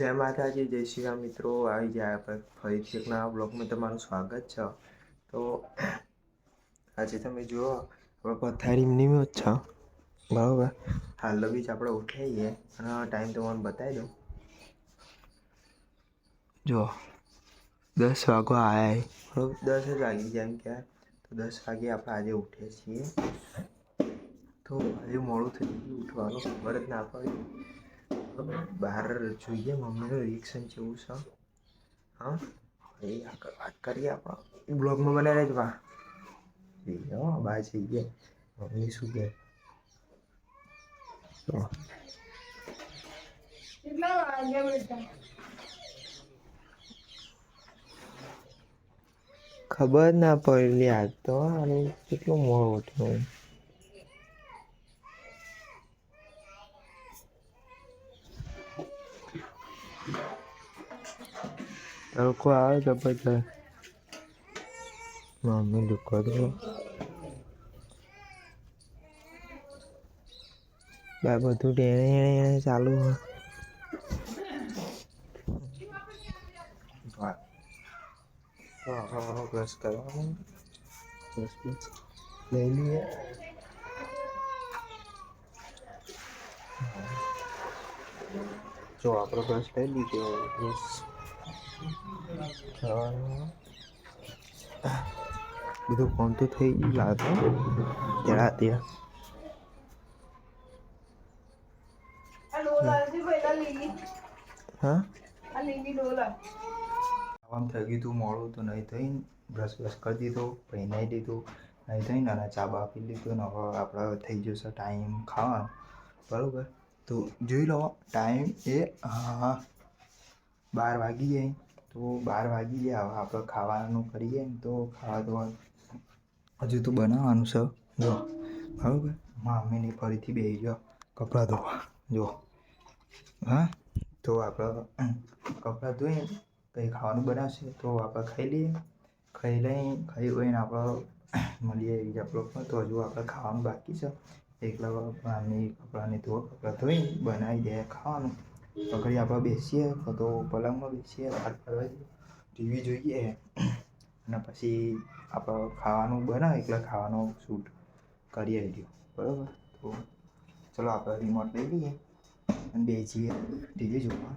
જય માતાજી, જય શ્રી રામ મિત્રો. આવી જાય આપણે ફરીથી એક નવા બ્લોગમાં તમારું સ્વાગત છે. તો આજે તમે જુઓ, આપણે પથારી નિમ્યો છે. બરાબર? હાલ બી આપણે ઉઠાઈએ. અને ટાઈમ તો મને બતાવી દઉં. જો દસ વાગો આવ્યા બરાબર? દસ જ વાગી એમ કહેવાય. તો દસ વાગે આપણે આજે ઉઠીએ છીએ. તો આજે મોડું થઈ ગયું ઉઠવાનું. ખબર જ ના પડી. બહાર જોઈએ મમ્મીનું રિએક્શન જેવું છે? હા? એ વાત કરીએ આપણે. બ્લોગમાં બને જ વા જઈએ હો બહાર જઈએ. મમ્મી શું કહે? ખબર ના પડેલી આ તો કેટલું મોડું ઉઠ્યું. તડકો આવે જબરજસ્ત મમ્મી લુકો દો બા બધું ટેણે એણે ચાલુ હોય બ્રશ કરવાનું બ્રશ બ્રશ લઈ લઈએ જો આપણો બ્રશ લઈ લીધો બ્રશ બધું કોણ તો થઈ ગયું લાગે. ત્યાં. ત્યાં થઈ ગયું મોડું તો, નહીં થઈ બ્રશ બ્રશ કરી દીધો પછી નહીં દીધું, નહીં થઈ ને ચા બા પી લીધું આપણે થઈ જશે ટાઈમ ખાવાનો. બરાબર? તો જોઈ લો ટાઈમ એ હા. બાર વાગી જાય, તો બાર વાગી જાય હવે આપણે ખાવાનું કરીએ ને તો ખાવા તો હજુ તો બનાવવાનું છે. જો, બરાબર? મમ્મીને ફરીથી બેસી જો કપડાં ધોવા. જો, હા? તો આપણે કપડાં ધોઈએ કંઈ ખાવાનું બનાવશે, તો આપણે ખાઈ લઈએ. ખાઈ લઈ, ખાઈ લઈને આપણે મળીએ બીજા બ્લોકમાં તો હજુ આપણે ખાવાનું બાકી છે. એકલા મમ્મી કપડાંની ધોવા, કપડાં ધોઈ બનાવી દે ખાવાનું. તો આપણે બેસીએ કાં તો પલંગમાં બેસીએ વાત કરવા ટીવી જોઈએ, અને પછી આપણે ખાવાનું બનાવે, એટલે ખાવાનું શૂટ કરી વીડિયો બરાબર? તો ચલો આપણે રિમોટ લઈ લઈએ અને બેસીએ ટીવી જોવા.